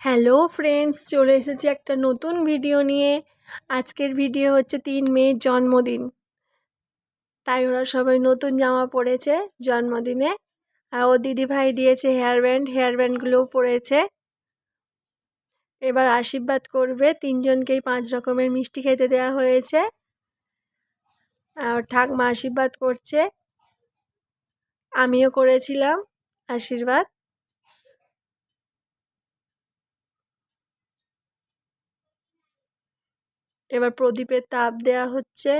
Hello friends চলে এসেছি একটা নতুন ভিডিও নিয়ে। আজকের ভিডিও হচ্ছে তিন মেয়ের জন্মদিন। তাই ওরা সবাই নতুন জামা পরেছে জন্মদিনে। আর ও দিদি ভাই দিয়েছে হেয়ার ব্যান্ড হেয়ার ব্যান্ডগুলোও পরেছে। এবার আশীর্বাদ করবে তিনজনকেই পাঁচ রকমের মিষ্টি খেতে দেওয়া হয়েছে। আর ঠাকমা আশীর্বাদ করছে। আমিও করেছিলাম আশীর্বাদ। এবার প্রদীপের তাপ দেয়া হচ্ছে।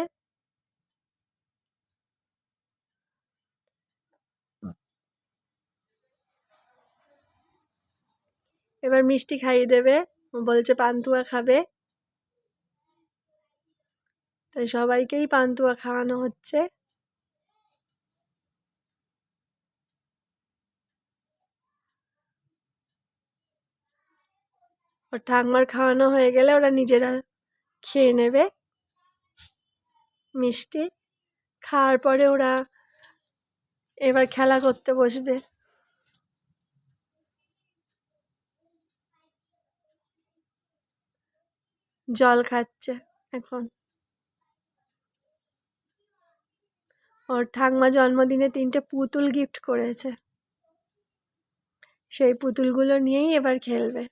এবার মিষ্টি খাইয়ে দেবে। বলছে, পান্তুয়া খাবে। তাই সবাইকেই পান্তুয়া খাওয়ানো হচ্ছে। ওর ঠাকমার খাওয়ানো হয়ে গেলে ওরা নিজেরা খেয়ে নেবে। মিষ্টি। খাওয়ার পরে ওরা এবার খেলা করতে বসবে। জল খাচ্ছে এখন। ওর ঠাকমা জন্মদিনে তিনটে পুতুল গিফট করেছে। সেই পুতুলগুলো নিয়েই এবার খেলবে।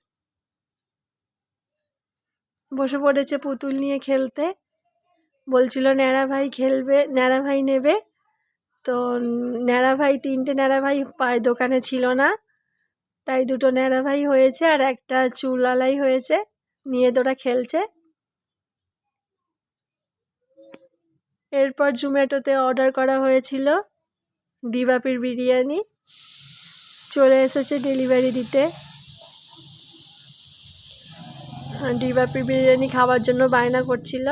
বসে পড়েছে পুতুল নিয়ে খেলতে। বলছিল, ন্যাড়া ভাই খেলবে, ন্যাড়া ভাই নেবে। তো ন্যাড়া ভাই, তিনটে ন্যাড়া ভাই পায়, দোকানে ছিল না। তাই দুটো ন্যাড়া ভাই হয়েছে আর একটা চুলালাই হয়েছে। নিয়ে তোরা খেলছে। এরপর জোম্যাটোতে অর্ডার করা হয়েছিল ডিবাপির বিরিয়ানি। চলে এসেছে ডেলিভারি দিতে। ডিবাপি বিরিয়ানি খাওয়ার জন্য বায়না করছিল।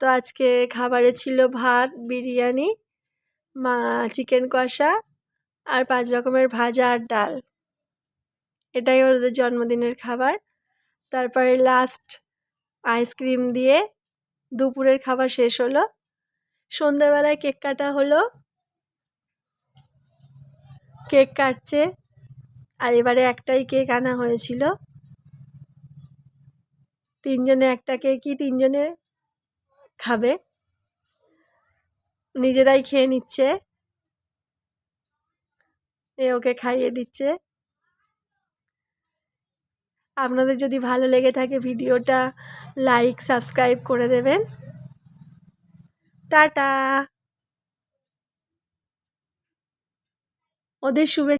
তো আজকে খাবারে ছিল ভাত, বিরিয়ানি, মা, চিকেন কষা আর পাঁচ রকমের ভাজা আর ডাল। এটাই ওদের জন্মদিনের খাবার। তারপরে লাস্ট আইসক্রিম দিয়ে দুপুরের খাবার শেষ হলো। সন্ধ্যাবেলায় কেক কাটা হলো। কেক কাটছে। আর এবারে একটাই কেক আনা হয়েছিল। তিনজনে একটা কেকই তিনজনে খাবে? নিজেরাই খেয়ে নিচ্ছে। এ ওকে খাইয়ে দিচ্ছে। আপনাদের যদি ভালো লেগে থাকে ভিডিওটা, লাইক, সাবস্ক্রাইব করে দেবেন। টাটা! ওদের শুভে